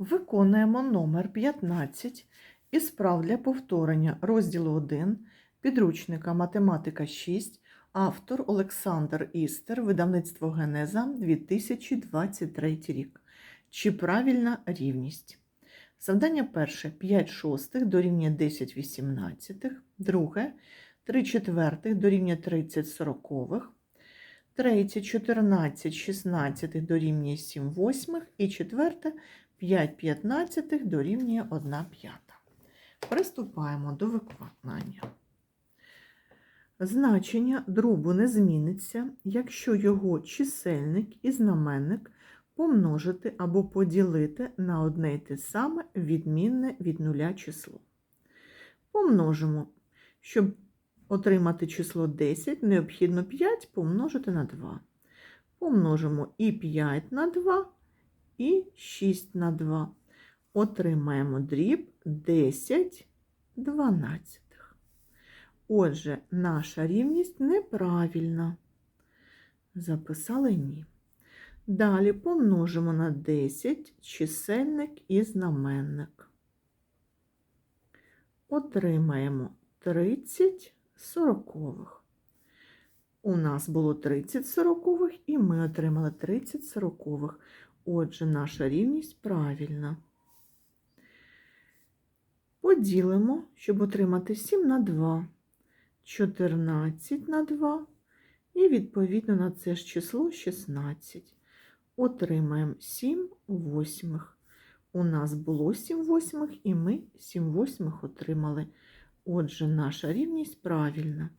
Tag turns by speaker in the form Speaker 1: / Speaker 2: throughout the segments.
Speaker 1: Виконуємо номер 15 із справ для повторення розділу 1 підручника Математика 6, автор Олександр Істер, видавництво Генеза 2023 рік. Чи правильна рівність? Завдання перше 5 шостих дорівнює 10 вісімнадцятих, друге 3 четвертих дорівнює 30 сорокових, третє 14 шістнадцятих дорівнює 7 восьмих і четверте 5 п'ятнадцятих дорівнює 1 п'ята. Приступаємо до виконання. Значення дробу не зміниться, якщо його чисельник і знаменник помножити або поділити на одне й те саме відмінне від нуля число. Помножимо, щоб отримати число 10, необхідно 5 помножити на 2. Помножимо і 5 на 2, і 6 на 2. Отримаємо дріб 10 дванадцятих. Отже, наша рівність неправильна. Записали ні. Далі помножимо на 10 чисельник і знаменник. Отримаємо 30 сорокових. У нас було 30 сорокових, і ми отримали 30 сорокових. Отже, наша рівність правильна. Поділимо, щоб отримати 7 на 2, 14 на 2, і відповідно на це ж число 16. Отримаємо 7 восьмих. У нас було 7 восьмих, і ми 7 восьмих отримали. Отже, наша рівність правильна.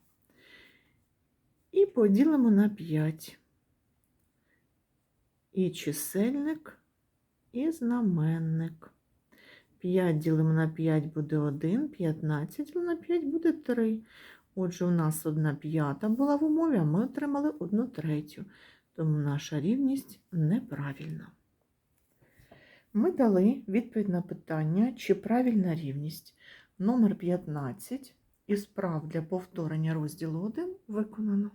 Speaker 1: І поділимо на 5. І чисельник, і знаменник. 5 ділимо на 5 буде 1, 15 ділимо на 5 буде 3. Отже, у нас 1 п'ята була в умові, а ми отримали 1 третю. Тому наша рівність неправильна. Ми дали відповідь на питання, чи правильна рівність. Номер 15 із справ для повторення розділу 1 виконано.